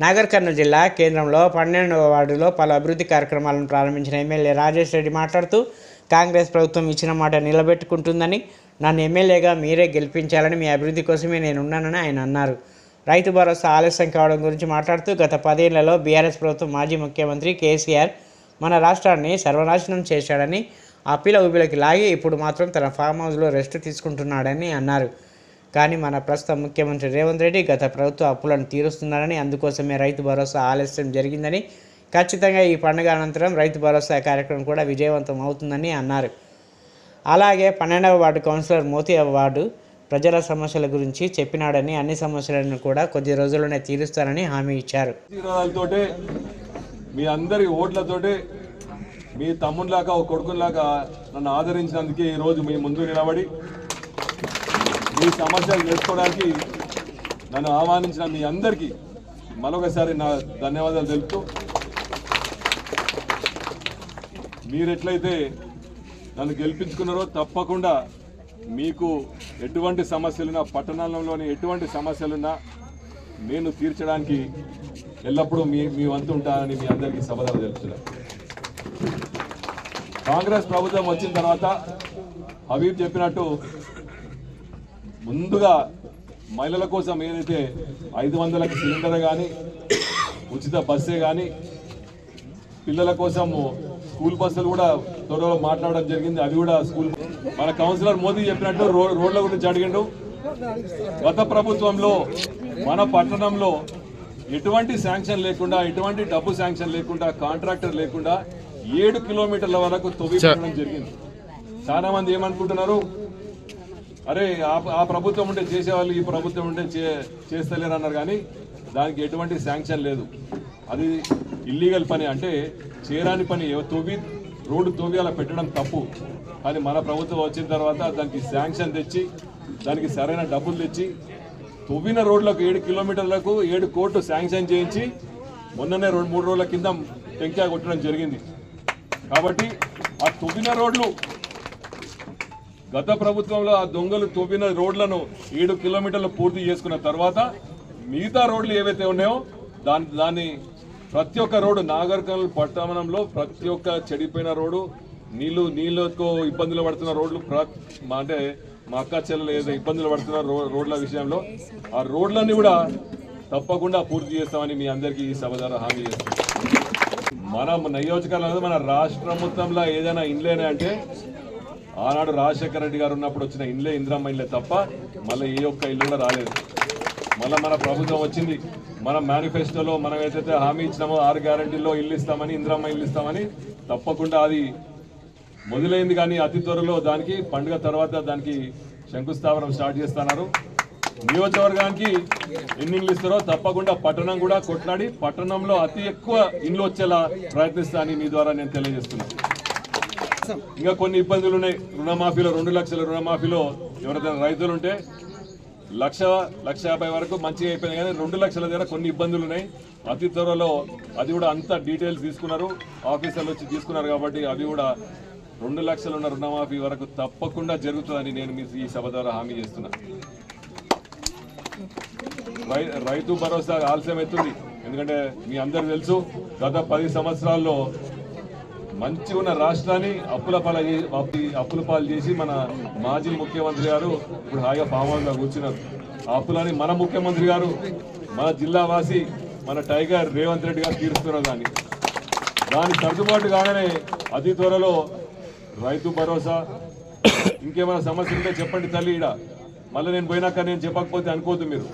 నాగర్ కర్నూలు జిల్లా కేంద్రంలో పన్నెండవ వార్డులో పలు అభివృద్ధి కార్యక్రమాలను ప్రారంభించిన ఎమ్మెల్యే రాజేష్ రెడ్డి మాట్లాడుతూ కాంగ్రెస్ ప్రభుత్వం ఇచ్చిన మాట నిలబెట్టుకుంటుందని నన్ను ఎమ్మెల్యేగా మీరే గెలిపించాలని మీ అభివృద్ధి కోసమే నేను ఉన్నానని ఆయన అన్నారు. రైతు భరోసా ఆలస్యం కావడం గురించి మాట్లాడుతూ గత పదేళ్ళలో బీఆర్ఎస్ ప్రభుత్వం మాజీ ముఖ్యమంత్రి కేసీఆర్ మన రాష్ట్రాన్ని సర్వనాశనం చేశాడని అప్పిల ఊబిలోకి లాగి ఇప్పుడు మాత్రం తన ఫామ్ హౌస్లో రెస్ట్ తీసుకుంటున్నాడని అన్నారు. కానీ మన ప్రస్తుత ముఖ్యమంత్రి రేవంత్ రెడ్డి గత ప్రభుత్వ అప్పులను తీరుస్తున్నారని అందుకోసమే రైతు భరోసా ఆలస్యం జరిగిందని ఖచ్చితంగా ఈ పండుగ అనంతరం రైతు భరోసా కార్యక్రమం కూడా విజయవంతం అవుతుందని అన్నారు. అలాగే పన్నెండవ వార్డు కౌన్సిలర్ మోతి అవార్డు ప్రజల సమస్యల గురించి చెప్పినాడని అన్ని సమస్యలను కూడా కొద్ది రోజుల్లోనే తీరుస్తారని హామీ ఇచ్చారు. మీ అందరి ఓట్లతోటే మీ తమ్మునిలాగా ఒక కొడుకునిలాగా నన్ను ఆదరించినందుకే ఈరోజు మీ ముందు నిలబడి మీ సమస్యలు నేర్చుకోవడానికి నన్ను ఆహ్వానించిన మీ అందరికీ మరొకసారి నా ధన్యవాదాలు తెలుపుతూ మీరు ఎట్లయితే నన్ను గెలిపించుకున్నారో తప్పకుండా మీకు ఎటువంటి సమస్యలున్నా పట్టణంలోని ఎటువంటి సమస్యలున్నా నేను తీర్చడానికి ఎల్లప్పుడూ మీ మీ వంతు ఉంటానని మీ అందరికీ సమాధానం తెలుపుతున్నాను. కాంగ్రెస్ ప్రభుత్వం వచ్చిన తర్వాత హబీబ్ చెప్పినట్టు ముందుగా మహిళల కోసం ఏదైతే ఐదు వందలకు సిలిండర్ కానీ ఉచిత బస్సే కానీ పిల్లల కోసము స్కూల్ బస్సులు కూడా త్వరలో మాట్లాడడం జరిగింది. అవి కూడా స్కూల్ మన కౌన్సిలర్ మోదీ చెప్పినట్టు రోడ్ల గురించి అడిగిండు. గత ప్రభుత్వంలో మన పట్టణంలో ఎటువంటి శాంక్షన్ లేకుండా ఎటువంటి డబ్బు శాంక్షన్ లేకుండా కాంట్రాక్టర్ లేకుండా ఏడు కిలోమీటర్ల వరకు తొవ్వి జరిగింది. చాలా మంది ఏమనుకుంటున్నారు? అరే ఆ- ప్రభుత్వం ఉంటే చేసేవాళ్ళు ఈ ప్రభుత్వం ఉంటే చే- చేస్తలేరు అన్నారు కానీ దానికి ఎటువంటి శాంక్షన్ లేదు. అది ఇల్లీగల్ పని. అంటే చేరాని పని తొవ్వి రోడ్డు తొవ్వి అలా పెట్టడం తప్పు. కానీ మన ప్రభుత్వం వచ్చిన తర్వాత దానికి శాంక్షన్ తెచ్చి దానికి సరైన డబ్బులు తెచ్చి తొవ్విన రోడ్లకు ఏడు కిలోమీటర్లకు ఏడు కోట్లు శాంక్షన్ చేయించి మొన్ననే రెండు మూడు రోజుల కింద టెంకాయ కొట్టడం జరిగింది. కాబట్టి ఆ తొవ్విన రోడ్లు గత ప్రభుత్వంలో ఆ దొంగలు తవ్విన రోడ్లను ఏడు కిలోమీటర్లు పూర్తి చేసుకున్న తర్వాత మిగతా రోడ్లు ఏవైతే ఉన్నాయో దాని దాన్ని ప్రతి ఒక్క రోడ్డు నాగరికల్ పట్టణంలో ప్రతి ఒక్క చెడిపోయిన రోడ్డు నీళ్ళు నీళ్ళతో ఇబ్బందులు పడుతున్న రోడ్లు ప్ర మా అంటే మా అక్క చెల్లెలు ఏదో ఇబ్బందులు పడుతున్న రోడ్ల విషయంలో ఆ రోడ్లన్నీ కూడా తప్పకుండా పూర్తి చేస్తామని మీ అందరికీ ఈ సభ ద్వారా హామీ చేస్తాం మన నియోజకవర్గంలో మన రాష్ట్రం మొత్తంలో ఏదైనా ఇండ్లేనా అంటే ఆనాడు రాజశేఖర రెడ్డి గారు ఉన్నప్పుడు వచ్చిన ఇండ్లే ఇందిరమ్మ ఇండ్లే తప్ప మళ్ళీ ఏ ఒక్క ఇల్లు కూడా రాలేదు. మళ్ళీ మన ప్రభుత్వం వచ్చింది. మన మేనిఫెస్టోలో మనం ఏదైతే హామీ ఇచ్చినామో ఆరు గ్యారంటీలో ఇల్లు ఇస్తామని ఇందిరమ్మ ఇల్లు ఇస్తామని తప్పకుండా అది మొదలైంది కానీ అతి త్వరలో దానికి పండుగ తర్వాత దానికి శంకుస్థాపనం స్టార్ట్ చేస్తున్నారు. నియోజకవర్గానికి ఎన్ని ఇల్లు ఇస్తారో తప్పకుండా పట్టణం కూడా కొట్లాడి పట్టణంలో అతి ఎక్కువ ఇండ్లు వచ్చేలా ప్రయత్నిస్తా అని మీ ద్వారా నేను తెలియజేస్తున్నాను. ఇంకా కొన్ని ఇబ్బందులు ఉన్నాయి. రుణమాఫీలో రెండు లక్షల రుణమాఫీలో ఎవరైతే రైతులు ఉంటే లక్ష లక్ష యాభై వరకు మంచిగా అయిపోయింది కానీ రెండు లక్షల దగ్గర కొన్ని ఇబ్బందులు ఉన్నాయి. అతి త్వరలో అది కూడా అంత డీటెయిల్స్ తీసుకున్నారు. ఆఫీసర్లు వచ్చి తీసుకున్నారు కాబట్టి అవి కూడా రెండు లక్షలు ఉన్న రుణమాఫీ వరకు తప్పకుండా జరుగుతుందని నేను మీ ఈ సభ ద్వారా హామీ చేస్తున్నా. రై- రైతు భరోసా ఆలస్యం అవుతుంది ఎందుకంటే మీ అందరు తెలుసు గత పది సంవత్సరాల్లో మంచి ఉన్న రాష్ట్రాన్ని అప్పుల పాల అప్పుల పాలు చేసి మన మాజీ ముఖ్యమంత్రి గారు ఇప్పుడు హాయిగా ఫామ్ హౌస్లో కూర్చున్నారు. ఆ అప్పులని మన ముఖ్యమంత్రి గారు మన జిల్లావాసి మన టైగర్ రేవంత్ రెడ్డి గారు తీరుస్తున్నారు దాన్ని. దాని సర్దుబాటు కాగానే అతి త్వరలో రైతు భరోసా. ఇంకేమైనా సమస్యలు ఉంటే చెప్పండి తల్లి ఈడ. మళ్ళీ నేను పోయినాక నేను చెప్పకపోతే అనుకోవద్దు మీరు.